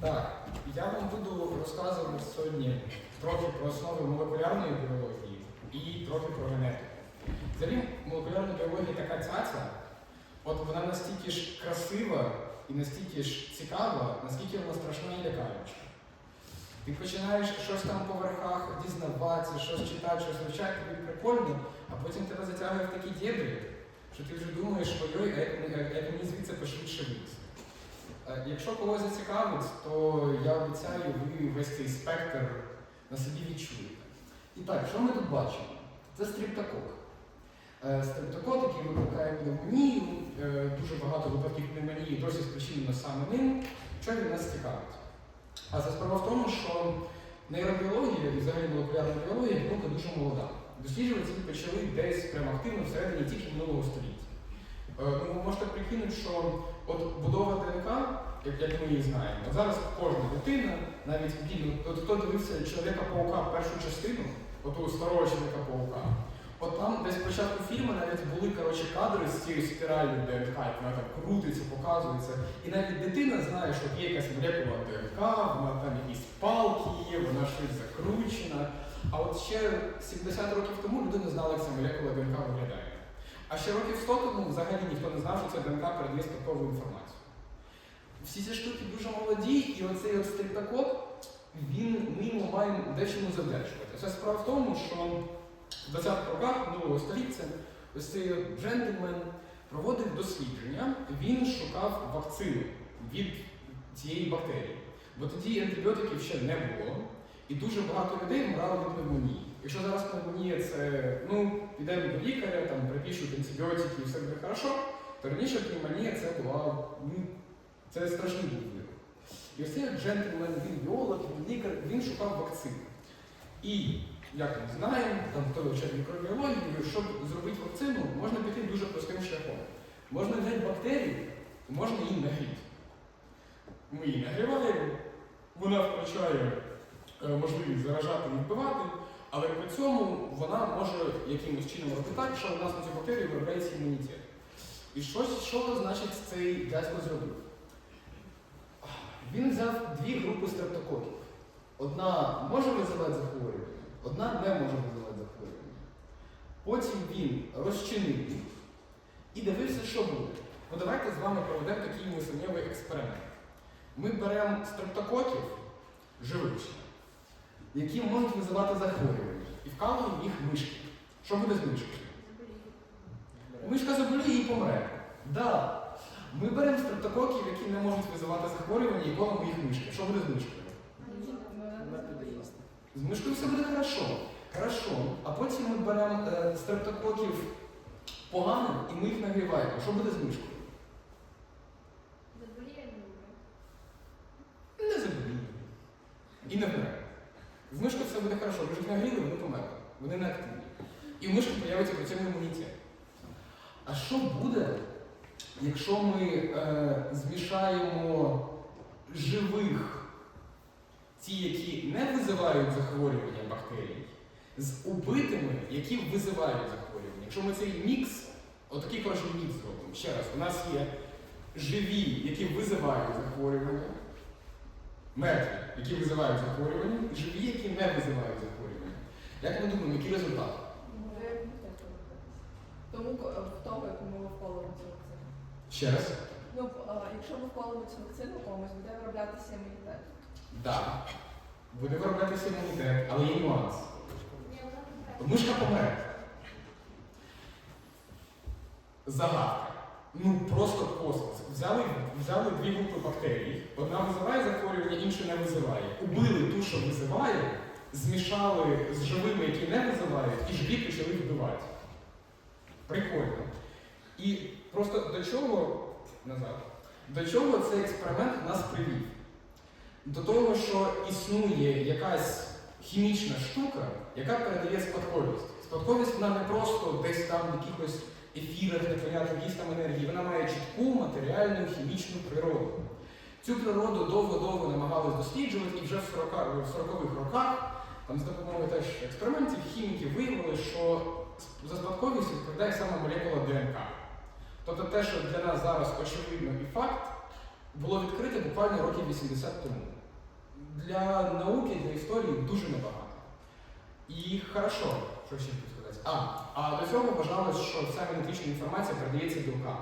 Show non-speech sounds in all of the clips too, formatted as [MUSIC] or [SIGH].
Так, я вам буду розказувати сьогодні трохи про основи молекулярної біології і трохи про генетику. Взагалі, молекулярна біологія така цяця, от вона настільки ж красива і настільки ж цікава, наскільки вона страшна і лякаюча. Ти починаєш щось там по верхах дізнаватися, щось читати, щось вивчати, тобі прикольно, а потім тебе затягує в такі дєбрі, що ти вже думаєш, ой-ой, а як мені звідси пошвидше вийти. Е, Якщо когось зацікавить, то я обіцяю, ви весь цей спектр на собі відчуєте. І так, що ми тут бачимо? Це стриптокок. Е, Стриптокок, який викликає пневмонію, е, дуже багато випадків пневмонії досі спричинено саме ним. Що він нас цікавить? А це справа в тому, що нейробіологія і взагалі молекулярна біологія наука дуже молода. Досліджувати її почали десь прямо активно всередині тільки минулого століття. Е, Ну, можете прикинути, що от будова ДНК, як, ми її знаємо, от зараз кожна дитина, навіть от хто дивився Чоловіка-паука першу частину, оту старого Чоловіка-паука, от там десь спочатку фільму навіть були коротше, кадри з цією спіральною ДНК, як вона там крутиться, показується. І навіть дитина знає, що є якась молекула ДНК, вона там якісь палки є, вона щось закручена. А от ще 70 років тому людина знала, як ця молекула ДНК виглядає. А ще років 100 тому взагалі ніхто не знав, що ця ДНК передає спадкову інформацію. Всі ці штуки дуже молоді, і оцей от стриптокок, він ми йому маємо дечому завдячувати. Це справа в тому, що в 20-х роках минулого століття ось цей джентльмен проводив дослідження, він шукав вакцину від цієї бактерії. Бо тоді антибіотиків ще не було, і дуже багато людей вмирало від пневмонії. Якщо зараз пневмонія це, ну, підемо до лікаря, там припишуть антибіотики і все буде хорошо, то раніше пневмонія це була, ну, це страшний був вирок. І ось цей джентльмен, він біолог, він лікар, він шукав вакцину. І, як ми знаємо, там хто вивчає мікробіологію, щоб зробити вакцину, можна піти дуже простим шляхом. Можна взяти бактерію, можна її нагріти. Ми її нагріваємо, вона включає е, можливість заражати і вбивати, але при цьому вона може якимось чином робити так, що у нас на цю бактерію виробляється імунітет. І щось, що значить цей дядько зробив? Він взяв дві групи стрептококів. Одна може визивати захворювання, одна не може визивати захворювання. Потім він розчинив їх і дивився, що буде. Ну давайте з вами проведемо такий мисленнєвий експеримент. Ми беремо стрептококів живих, які можуть визивати захворювання, і вкалуємо їх мишки. Що буде з мишкою? Мишка заболіє і помре. Да. Ми беремо стрептококів, які не можуть визивати захворювання, і колимо їх мишки. Що буде з мишкою? З мишкою все буде хорошо. Хорошо. А потім ми беремо е, стрептококів поганих і ми їх нагріваємо. Що буде з мишкою? Не заболіє. І не вмре. З мишкою все буде хорошо. Ми ж їх нагріли, вони померли. Вони не активні. І в мишки появиться при цьому імунітет. А що буде, якщо ми е, змішаємо живих, ті, які не визивають захворювання бактерій, з убитими, які визивають захворювання? Якщо ми цей мікс, отакий коротше мікс зробимо. Ще раз, у нас є живі, які визивають захворювання, мертві, які визивають захворювання, і живі, які не визивають захворювання. Як ми думаємо, який результат? Тому ко- в того, як ми цю вакцину. Ще раз. Ну, а, якщо ми вколимо цю вакцину комусь, буде вироблятися імунітет. Так. Буде вироблятися імунітет, але є нюанс. Мишка помре. Загадка. Ну просто космос. Взяли, взяли дві групи бактерій. Одна визиває захворювання, інша не визиває. Убили ту, що визиває, змішали з живими, які не визивають, і живі почали вбивати. Прикольно. І просто до чого назад? До чого цей експеримент нас привів? До того, що існує якась хімічна штука, яка передає спадковість. Спадковість вона не просто десь там в якихось ефірах, непонятно, якісь там енергії, вона має чітку матеріальну хімічну природу. Цю природу довго-довго намагались досліджувати, і вже в 40 в 40-х роках, там з допомогою теж експериментів, хіміків виявили, що за спадковість відповідає саме молекула ДНК. Тобто те, що для нас зараз очевидно і факт, було відкрите буквально років 80 тому. Для науки, для історії дуже небагато. І хорошо, що ще хотів сказати. А, а до цього вважалось, що вся генетична інформація передається білкам.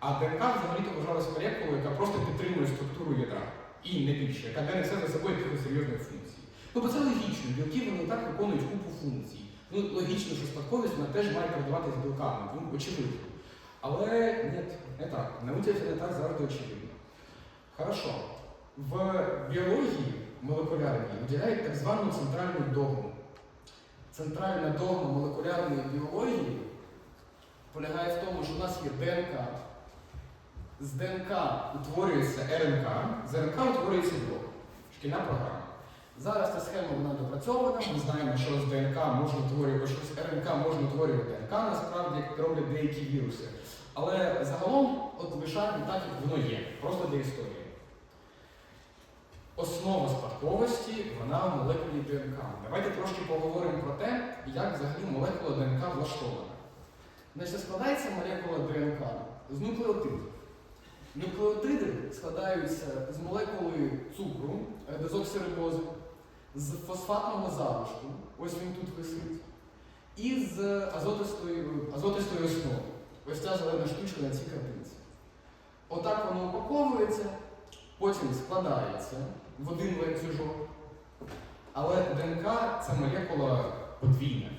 А ДНК взагалі-то вважалась молекулою, яка просто підтримує структуру ядра. І не більше, яка не несе за собою якихось серйозних функцій. Ну, бо це логічно, білки вони так виконують купу функцій. Ну, логічно, що спадковість вона теж має передаватись білками, ну, очевидно. Але ні, не так. Науці не так завжди очевидно. Хорошо. В біології молекулярній виділяють так звану центральну догму. Центральна догма молекулярної біології полягає в тому, що у нас є ДНК. З ДНК утворюється РНК, з РНК утворюється білок. Шкільна програма. Зараз ця схема вона допрацьована. Ми знаємо, що з ДНК можна утворювати, що з РНК можна утворювати ДНК, насправді, як роблять деякі віруси. Але загалом, от лишаємо так, як воно є, просто для історії. Основа спадковості вона в молекулі ДНК. Давайте трошки поговоримо про те, як взагалі молекула ДНК влаштована. Значить, складається молекула ДНК з нуклеотидів. Нуклеотиди складаються з молекули цукру, е, дезоксирибози, з фосфатного залишку, ось він тут висить, і з азотистої, азотистої основи. Ось ця зелена штучка на цій картинці. Отак воно упаковується, потім складається в один ланцюжок. Але ДНК це молекула подвійна.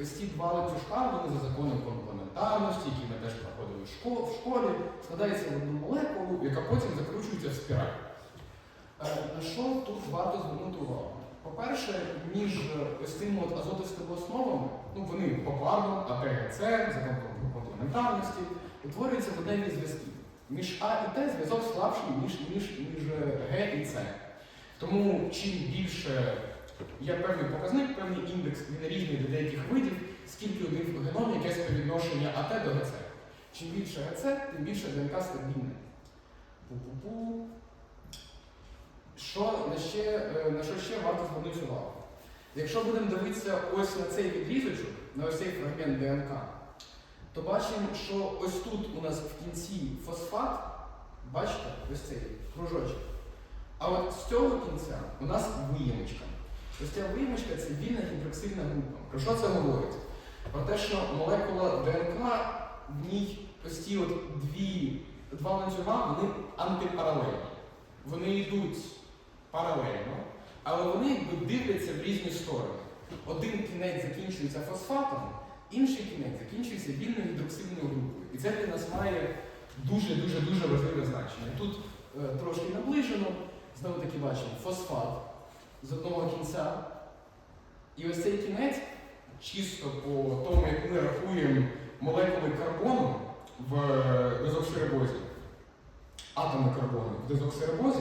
Ось ці два ланцюжка, вони за законом комплементарності, які ми теж проходили в шко- в школі, складаються в одну молекулу, яка потім закручується в спіраль. Е, На що тут варто звернути увагу? По-перше, між е, ось цими от азотистими основами, ну вони попарно, АТГЦ, закон комплементарності, утворюються водневі зв'язки. Між А і Т зв'язок слабший, ніж між, між е, Г і С. Тому чим більше є певний показник, певний індекс, він різний для деяких видів, скільки один в геномі, яке співвідношення АТ до ГЦ. Чим більше ГЦ, тим більше ДНК стабільне. Пу-пу-пу. Що на, ще, е, на що ще варто звернути увагу? Якщо будемо дивитися ось на цей відрізочок, на ось цей фрагмент ДНК, то бачимо, що ось тут у нас в кінці фосфат, бачите, ось цей кружочок. А от з цього кінця у нас виємочка. Ось ця виємочка це вільна гідроксильна група. Про що це говорить? Про те, що молекула ДНК в ній ось ці от дві, два ланцюга, вони антипаралельні. Вони йдуть паралельно, але вони якби дивляться в різні сторони. Один кінець закінчується фосфатом, інший кінець закінчується вільною гідроксильною групою. І це для нас має дуже-дуже дуже важливе значення. Тут е, трошки наближено, знову таки бачимо фосфат з одного кінця. І ось цей кінець, чисто по тому, як ми рахуємо молекули карбону в дезоксирибозі, атоми карбону в дезоксирибозі,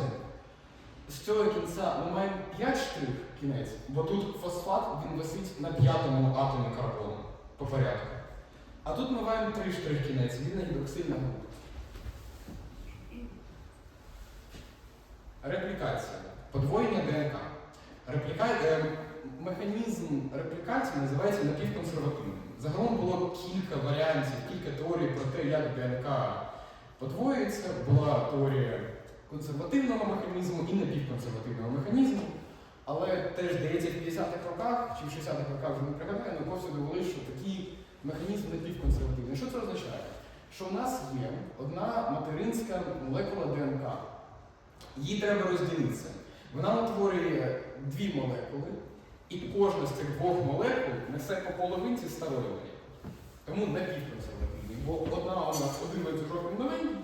з цього кінця ми маємо 5 штрих кінець, бо тут фосфат він висить на п'ятому атомі карбону по порядку. А тут ми маємо 3 штрих кінець, вільна гідроксильна група. Реплікація. Подвоєння ДНК. Репліка... е, Механізм реплікації називається напівконсервативним. Загалом було кілька варіантів, кілька теорій про те, як ДНК подвоюється. Була теорія консервативного механізму і напівконсервативного механізму. Але теж здається, в 50-х роках чи в 60-х роках вже не пригадаю, науковці довели, що такий механізм напівконсервативний. Що це означає? Що в нас є одна материнська молекула ДНК. Її треба розділитися. Вона утворює дві молекули, і кожна з цих двох молекул несе по половинці старої. Тому напівконсервативний. Бо одна у нас один він новенький,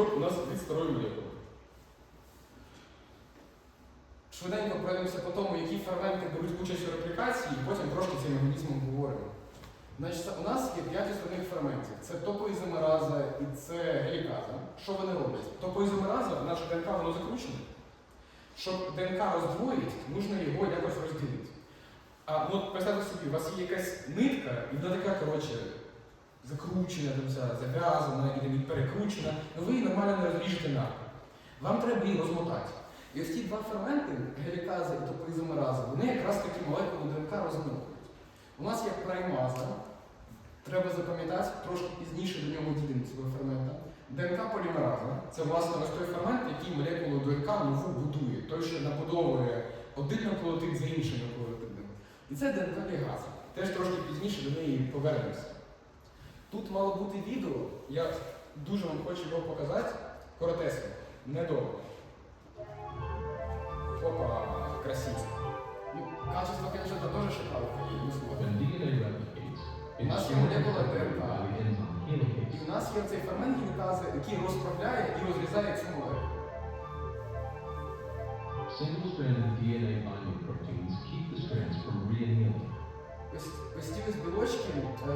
інший у нас від старої молекули. Швиденько пройдемося по тому, які ферменти беруть участь у реплікації, і потім трошки цим механізмом говоримо. Значить, у нас є п'ять основних ферментів. Це топоізомераза і це геліказа. Що вони роблять? Топоізомераза, наша ДНК, воно закручене. Щоб ДНК роздвоїть, нужно його якось розділити. А ну, от представте собі, у вас є якась нитка, і вона така, коротше, закручена, там вся зав'язана перекручена, ну ви її нормально не розріжете навпіл. Вам треба її розмотати. І ось ці два ферменти, геліказа і топоізомераза, вони якраз таки молекулу ДНК розмотують. У нас є праймаза, треба запам'ятати, трошки пізніше до нього дійдемо цього фермента. ДНК полімераза це власне ось той фермент, який молекулу ДНК нову будує, той, що набудовує один нуклеотид за іншим нуклеотидом. І це ДНК лігаза. Теж трошки пізніше до неї повернемося. Тут мало бути відео, я дуже вам хочу його показати. Коротесенько, недовго. Опа, красиво. Ну, качество, конечно, это тоже шикарно, я не replicates, У нас sorted молекула ДНК. І в нас є цей фермент гінекази, який розправляє і розрізає цю молекулу. Single-stranded DNA binding proteins keep the strands from re-annealing. Ось, ці білочки, е,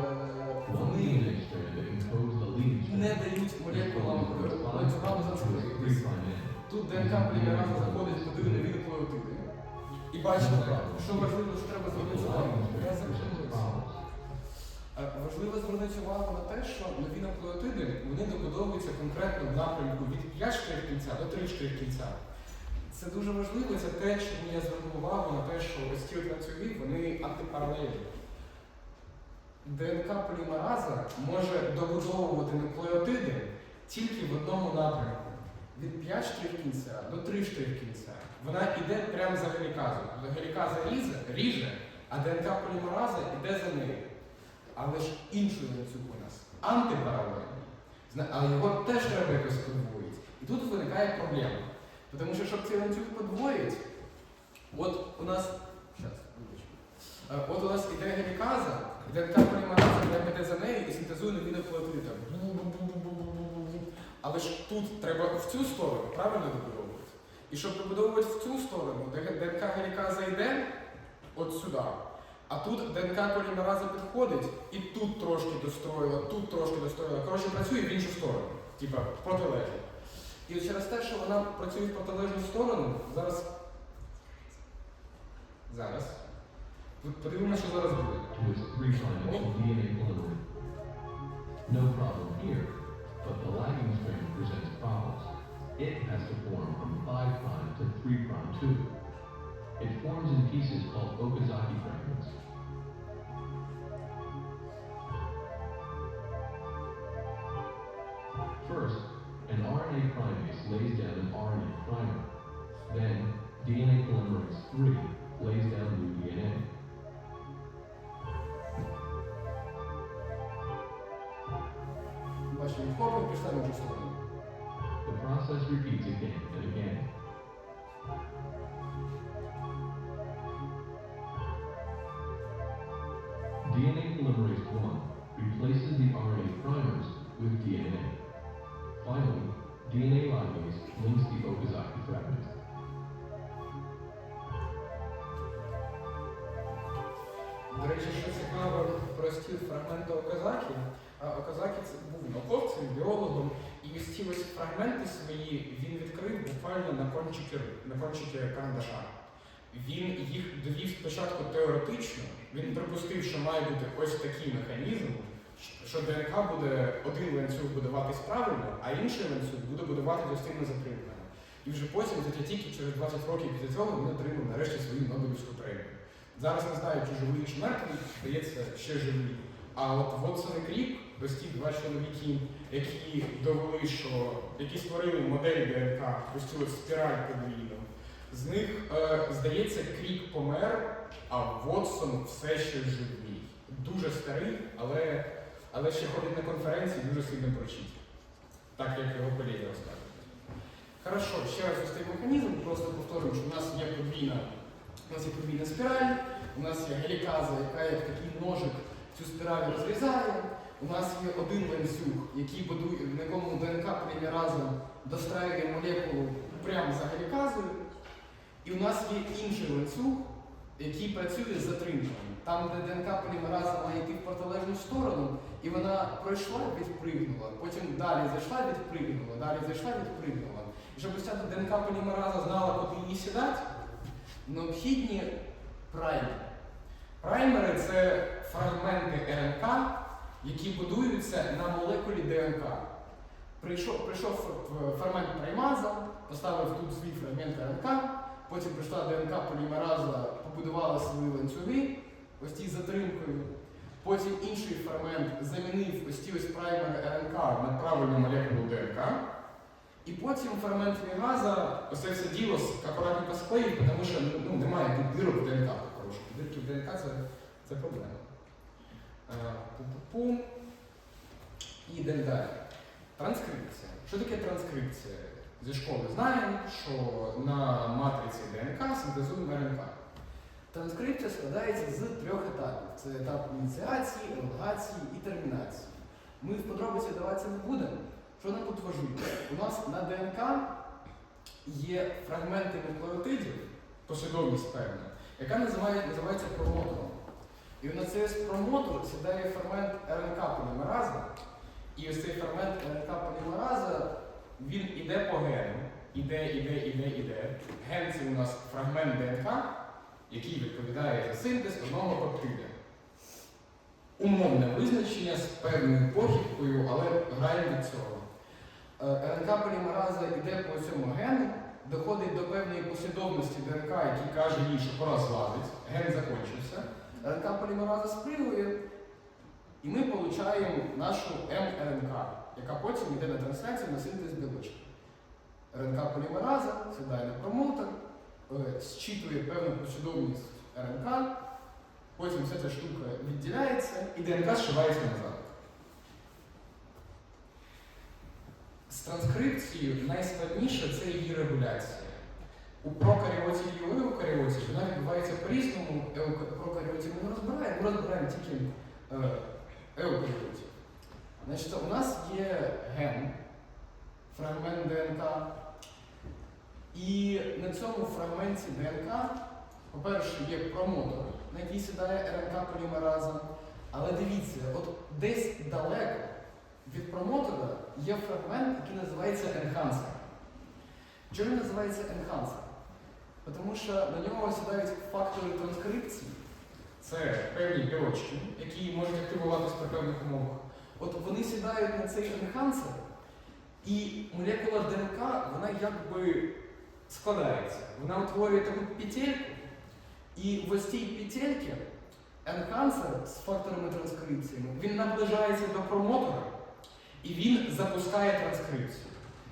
вони leading не дають молекулам ланцюгам end. Тут ДНК полімераза заходить туди нові нуклеотиди. І бачите, що важливо, що треба звернути увагу. Я strand закінчуюся. Е, Важливо звернути увагу на те, що нові нуклеотиди вони добудовуються конкретно в напрямку від 5 штрих кінця до 3 штрих кінця. Це дуже важливо, це те, чому я звернув увагу на те, що ось ці ланцюги, вони антипаралельні. ДНК полімераза може добудовувати нуклеотиди тільки в одному напрямку. Від 5 штрих кінця до 3 штрих кінця. Вона йде прямо за геліказою. Тобто Геліказа ріже, ріже, а ДНК полімераза йде за нею. Але ж інший ланцюг у нас антипаралельний. Зна- А його теж треба якось подвоїти. І тут виникає проблема. Тому що, щоб цей ланцюг подвоїти, от у нас. Щас, От у нас іде геліказа, і ДНК полімераза йде за нею і синтезує нові нуклеотиди. Але ж тут треба в цю сторону правильно добудовувати. І щоб добудовувати в цю сторону, ДНК геліказа йде от сюди. А тут ДНК полімераза підходить і тут трошки достроїла, тут трошки достроїла. Коротше, працює в іншу сторону, типа протилежно. І от через те, що вона працює в протилежну сторону, зараз. Зараз. Подивимося, що зараз буде. No problem here, but the lagging strand presents problems. It has to form from 5' to 3' too. It forms in pieces called Okazaki fragments. Lays down an RNA primer. Then, DNA polymerase lays down new DNA. The process repeats again. Буквально на кончики, на кончики карандаша. Він їх довів спочатку теоретично, він припустив, що має бути ось такий механізм, що ДНК буде один ланцюг будуватись правильно, а інший ланцюг буде будуватись цими затримками. І вже потім, тільки тільки через 20 років після цього, він отримав нарешті свою Нобелівську премію. Зараз не знаю, чи живий, чи мертвий, здається, ще живий. А от Вотсон і Крік, ось два чоловіки, які довели, що які створили модель ДНК, от спіраль подвійну. З них, е, здається, Крік помер, а Вотсон все ще живий. Дуже старий, але, але ще ходить на конференції, дуже сильно прочить. Так як його колеги розказують. Хорошо, ще раз ось цей механізм, просто повторюю, що у нас є подвійна у нас є подвійна спіраль, у нас є геліказа, яка як такий ножик цю спіраль розрізає. У нас є один ланцюг, який будує, в якому ДНК полімераза достраює молекулу прямо за геліказою. І у нас є інший ланцюг, який працює з затримками. Там, де ДНК полімераза має йти в протилежну сторону, і вона пройшла, відпригнула, потім далі зайшла, відпригнула, далі зайшла, відпригнула. І щоб ця ДНК полімераза знала, куди її сідати, необхідні праймери. Праймери це фрагменти РНК, які будуються на молекулі ДНК. Прийшов, прийшов фермент праймаза, поставив тут свій фрагмент РНК, потім прийшла ДНК полімераза, побудувала свої ланцюги, ось з затримкою. Потім інший фермент замінив ось ті ось праймери РНК на правильну молекулу ДНК. І потім фермент лігаза оце все діло акуратненько склеїв, тому що ну, немає тут дирок в ДНК. Дирки в ДНК це, це проблема. Е, Пу-пу-пу. І йдемо далі. Транскрипція. Що таке транскрипція? Зі школи знаємо, що на матриці ДНК синтезуємо РНК. Транскрипція складається з трьох етапів: це етап ініціації, елongації і термінації. Ми в подробиці даватися не будемо. Що нам тут важливо? У нас на ДНК є фрагменти нуклеотидів, послідовність певна, яка називає- називається промотором. І на цей промотор сідає фермент РНК полімераза, і ось цей фермент РНК полімераза, він іде по гену, іде, іде, іде, іде. Ген це у нас фрагмент ДНК, який відповідає за синтез одного пептида. Умовне визначення з певною похибкою, але граємо від цього. Е, РНК полімераза йде по цьому гену, доходить до певної послідовності ДНК, який каже їй, що пора злазить, ген закінчився. РНК полімераза спригує, і ми отримуємо нашу мРНК, яка потім йде на трансляцію на синтез білочки. РНК полімераза сідає на промотор, е, зчитує певну послідовність РНК, потім вся ця штука відділяється і ДНК зшивається назад. З транскрипцією найскладніше це її регуляція. У прокаріоті і у еукаріоті вона відбувається по-різному. Еука- Прокаріоті ми не розбираємо, ми розбираємо тільки е, еукаріотів. Значить, у нас є ген, фрагмент ДНК. І на цьому фрагменті ДНК, по-перше, є промотор, на який сідає РНК полімераза. Але дивіться, от десь далеко від промотора є фрагмент, який називається енхансер. Чому він називається енхансер? Тому що на нього сідають фактори транскрипції. Це певні білочки, які можуть активуватися при певних умовах. От вони сідають на цей енхансер, і молекула ДНК, вона якби складається. Вона утворює таку петельку, і в ось цій петельці енхансер з факторами транскрипції, він наближається до промотора, і він запускає транскрипцію.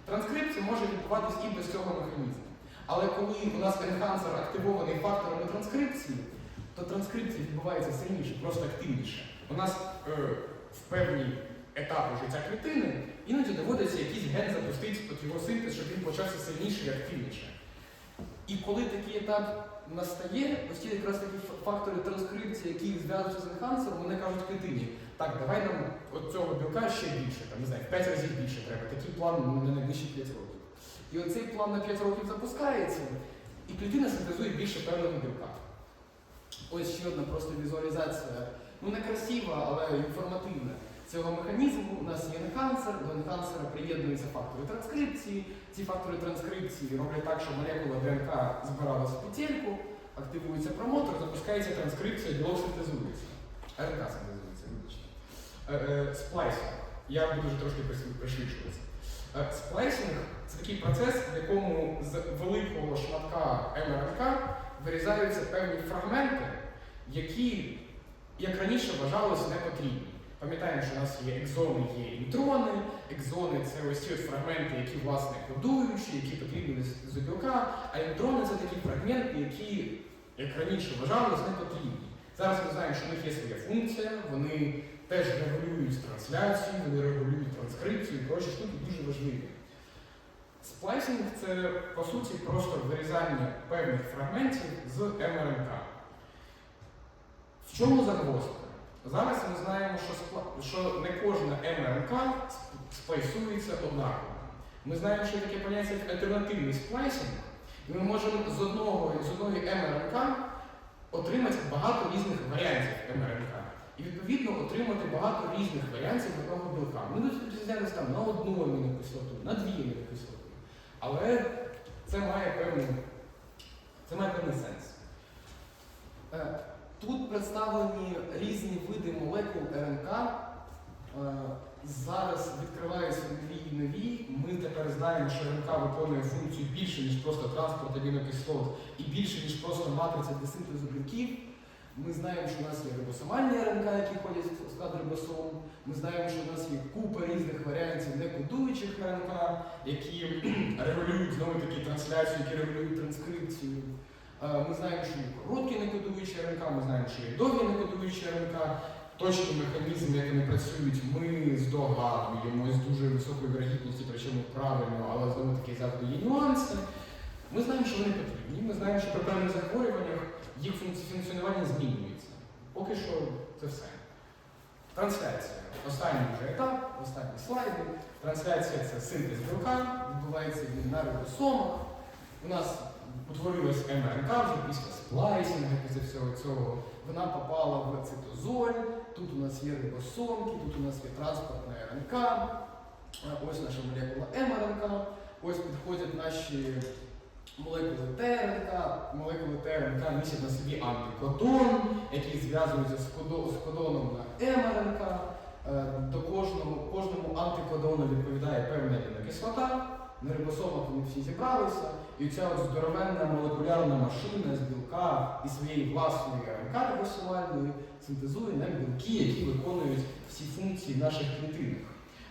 Транскрипція може відбуватись і без цього механізму. Але коли у нас енхансер активований факторами транскрипції, то транскрипція відбувається сильніше, просто активніше. У нас е, в певні етапи життя клітини іноді доводиться якийсь ген запустити під його синтез, щоб він почався сильніше і активніше. І коли такий етап настає, ось ті якраз такі фактори транскрипції, які зв'язуються з енхансером, вони кажуть клітині, так, давай нам от цього білка ще більше, там, не знаю, в 5 разів більше треба. Такий план на найближчі 5 років. І оцей план на 5 років запускається, і клітина синтезує більше певного білка. Ось ще одна просто візуалізація, ну не красива, але інформативна. Цього механізму у нас є енхансер, до енхансера приєднуються фактори транскрипції. Ці фактори транскрипції роблять так, що молекула ДНК збиралася в петельку, активується промотор, запускається транскрипція, білок синтезується. РНК синтезується, вибачте. Е, е, Я буду вже трошки пришвидшуватися. Е, Сплайсинг це такий процес, в якому з великого шматка МРНК вирізаються певні фрагменти, які, як раніше, вважалися непотрібні. Пам'ятаємо, що у нас є екзони, є інтрони. Екзони це ось ці фрагменти, які власне кодуючі, які потрібні з білка, а інтрони це такі фрагменти, які, як раніше, вважалися непотрібні. Зараз ми знаємо, що в них є своя функція, вони теж регулюють трансляцію, вони регулюють транскрипцію, і прочі штуки дуже важливі. Сплайсинг це по суті просто вирізання певних фрагментів з МРНК. В чому загвоздка? Зараз ми знаємо, що, спла- що не кожна МРНК сплайсується однаково. Ми знаємо, що таке поняття як альтернативний сплайсинг, і ми можемо з одного з одної МРНК отримати багато різних варіантів МРНК. Відповідно отримати багато різних варіантів одного білка. Ми тут там на одну амінокислоту, на дві амінокислоти. Але це має певний, це має певний сенс. Е, Тут представлені різні види молекул РНК. Е, Зараз відкриваються нові і нові. Ми тепер знаємо, що РНК виконує функцію більше, ніж просто транспорт амінокислот, і більше, ніж просто матриця для синтезу білків. Ми знаємо, що у нас є рибосомальні РНК, які ходять в склад рибосом. Ми знаємо, що у нас є купа різних варіантів некодуючих РНК, які [CLEARS THROAT] регулюють знову таки трансляцію, які регулюють транскрипцію. Е, Ми знаємо, що є короткі некодуючі РНК, ми знаємо, що є довгі некодуючі РНК. Точні механізми, як вони працюють, ми здогадуємось з дуже високою вірогідністю, причому правильно, але знову таки завжди є нюанси. Ми знаємо, що вони потрібні. Ми знаємо, що при певних захворюваннях їх функціонування змінюється. Поки що це все. Трансляція. Останній вже етап, останні слайди. Трансляція це синтез білка, відбувається він на рибосомах. У нас утворилась МРНК вже після сплайсінгу, після всього цього. Вона попала в цитозоль. Тут у нас є рибосомки, тут у нас є транспортна РНК. Ось наша молекула МРНК. Ось підходять наші молекули ТРНК. Молекули ТРНК містять на собі антикодон, який зв'язується з, кодо- з кодоном на МРНК. Е, До кожного, кожному антикодону відповідає певна амінокислота. На рибосомах вони всі зібралися. І ця здоровенна молекулярна машина з білка і своєї власної РНК рибосомальної синтезує нам білки, які виконують всі функції наших клітинок.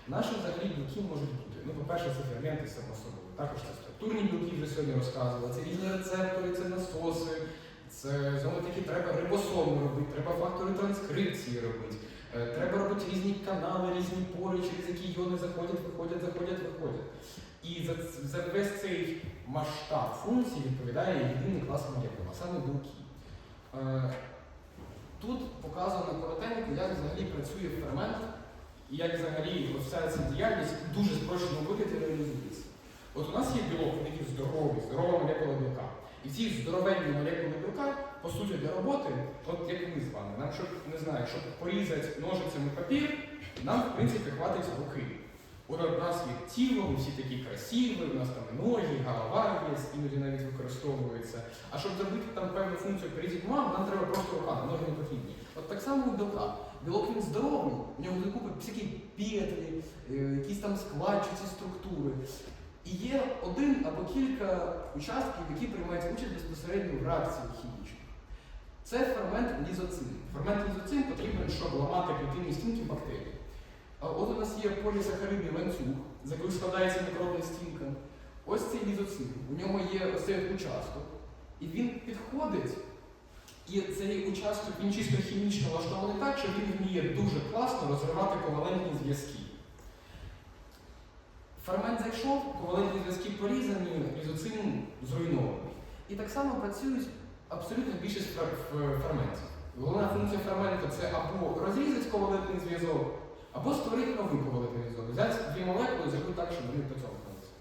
Наші взагалі білки можуть бути. Ну, по-перше, це ферменти само собою. Також це структурні білки вже сьогодні розказували. Це різні рецептори, це насоси, це знову таки треба рибосоми робити, треба фактори транскрипції робити. Е, Треба робити різні канали, різні пори, через які йони заходять, виходять, заходять, виходять. І за, за весь цей масштаб функцій відповідає єдиний клас молекул, а саме білки. Е, Тут показано коротенько, як взагалі працює фермент і як взагалі вся ця діяльність дуже спрощеному вигляді реалізується. От у нас є білок, він здоровий, здорова молекула білка. І ці здоровенні молекули білка, по суті, для роботи, от як ми з вами, нам щоб не знаю, щоб порізати ножицями папір, нам в принципі хватить руки. От у нас є тіло, ми всі такі красиві, у нас там ноги, голова є, іноді навіть використовується. А щоб зробити там певну функцію перейти мам, нам треба просто рука, ноги не потрібні. От так само у білка. Білок він здоровий, у нього є купа всякі петлі, е, якісь там складчаті структури. І є один або кілька участків, які приймають участь безпосередньо в реакції хімічних. Це фермент лізоцин. Фермент лізоцин потрібен, щоб ламати клітинні стінки бактерій. От у нас є полісахаридний ланцюг, з якого складається мікробна стінка. Ось цей лізоцин. У ньому є ось цей участок. І він підходить, і цей участок він чисто хімічно влаштований так, що він вміє дуже класно розривати ковалентні зв'язки. Фермент зайшов, ковалентні зв'язки порізані, лізоцин зруйнований. І так само працюють абсолютно більшість ферментів. Головна функція ферменту це або розрізати ковалентний зв'язок, або створити новий ковалентний зв'язок. Взяти дві молекули зробити так, щоб вони поцьомкнулися.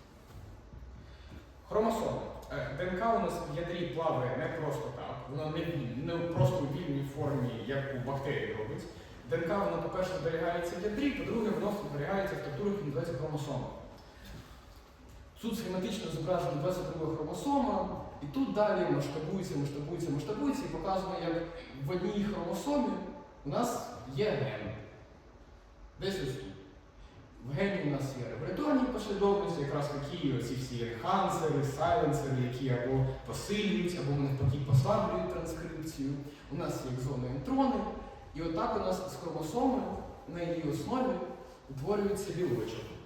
Хромосоми. Е, ДНК у нас в ядрі плаває не просто так, воно не, не просто у вільній формі, як у бактерії робить. ДНК, воно, по-перше, зберігається в ядрі, по-друге, воно зберігається в структурах, які називаються хромосоми. Тут схематично зображена 22 хромосома, і тут далі масштабується, масштабується, масштабується і показано, як в одній хромосомі у нас є ген. Десь ось тут. В гені у нас є регуляторні послідовності, якраз такі оці всі рехансери, сайленсери, які або посилюють, або навпаки послаблюють транскрипцію. У нас є екзони інтрони. І отак у нас з хромосоми на її основі утворюється білочок.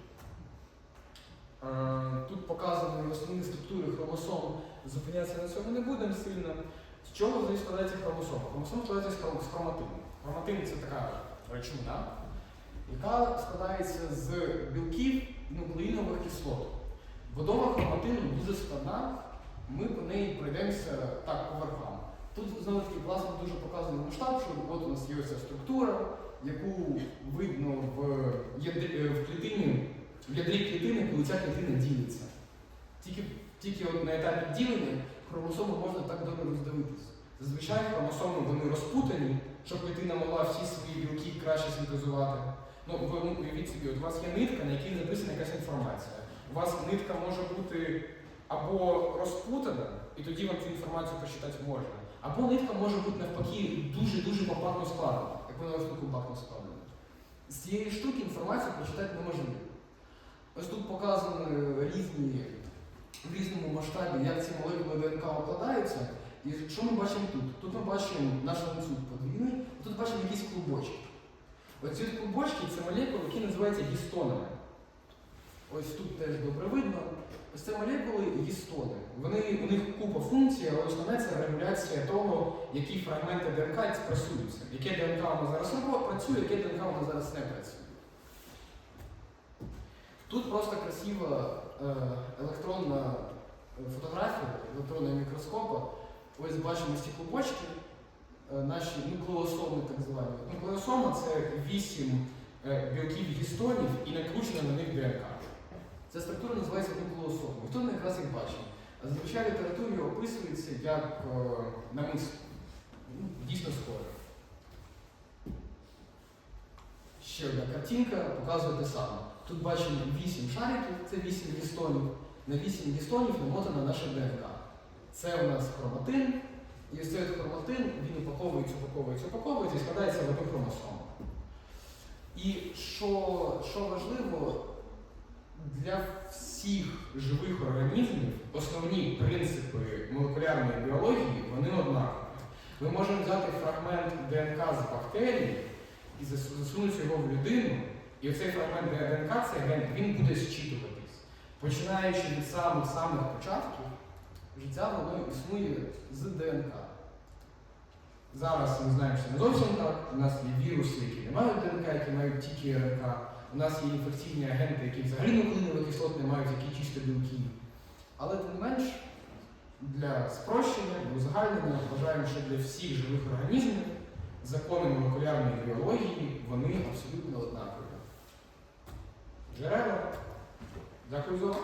Е, Тут показані основні структури хромосом. Зупинятися на цьому не будемо сильно. З чого взагалі складається хромосома? Хромосома складається з хроматину. Хроматин це така речовина, яка складається з білків нуклеїнових кислот. Будова хроматину дуже складна, ми по неї пройдемося так по верхам. Тут знову таки класно дуже показаний масштаб, що от у нас є ось ця структура, яку видно в, в клітині, в ядрі клітини, коли ця клітина ділиться. Тільки, тільки от на етапі ділення хромосоми можна так добре роздивитися. Зазвичай хромосоми вони розпутані, щоб клітина могла всі свої білки краще синтезувати. Ну, ви уявіть собі, от у вас є нитка, на якій записана якась інформація. У вас нитка може бути або розпутана, і тоді вам цю інформацію прочитати можна. Або нитка може бути навпаки дуже-дуже компактно складена, як вона ось компактно складена. З цієї штуки інформацію прочитати неможливо. Ось тут показані різні в різному масштабі, як ці молекули ДНК укладаються. І що ми бачимо тут? Тут ми бачимо наш ланцюг подвійний, тут бачимо якісь клубочки. Оці клубочки це молекули, які називаються гістонами. Ось тут теж добре видно. Ось це молекули гістони. Вони, у них купа функцій, але основне це регуляція того, які фрагменти ДНК експресуються. Яке ДНК воно зараз працює, яке ДНК воно зараз не працює. Тут просто красива е, електронна е, фотографія, електронного мікроскопа. Ось бачимо ці клубочки, е, наші нуклеосоми так звані. Нуклеосома це вісім білків гістонів і накручена на них ДНК. Ця структура називається нуклеосомом. І тут ми якраз їх бачимо. А зазвичай літературі описується як намис. Ну, дійсно схоже. Ще одна картинка показує те саме. Тут бачимо 8 шариків, це 8 гістонів. На 8 гістонів намотана наша ДНК. Це у нас хроматин, і ось цей хроматин він упаковується, упаковується, упаковується і складається в одну. І що, що важливо, для всіх живих організмів основні принципи молекулярної біології вони однакові. Ми можемо взяти фрагмент ДНК з бактерії і засунути його в людину, і оцей фрагмент ДНК, цей він буде зчитуватись. Починаючи від самих-самих початків, життя воно існує з ДНК. Зараз ми знаємо, що не зовсім так. У нас є віруси, які не мають ДНК, які мають тільки РНК. У нас є інфекційні агенти, які взагалі нуклеинових кислот не мають, які чисто білки. Але тим не менш, для спрощення, для узагальнення вважаємо, що для всіх живих організмів закони молекулярної біології вони абсолютно однакові. Джерела. Дякую за увагу.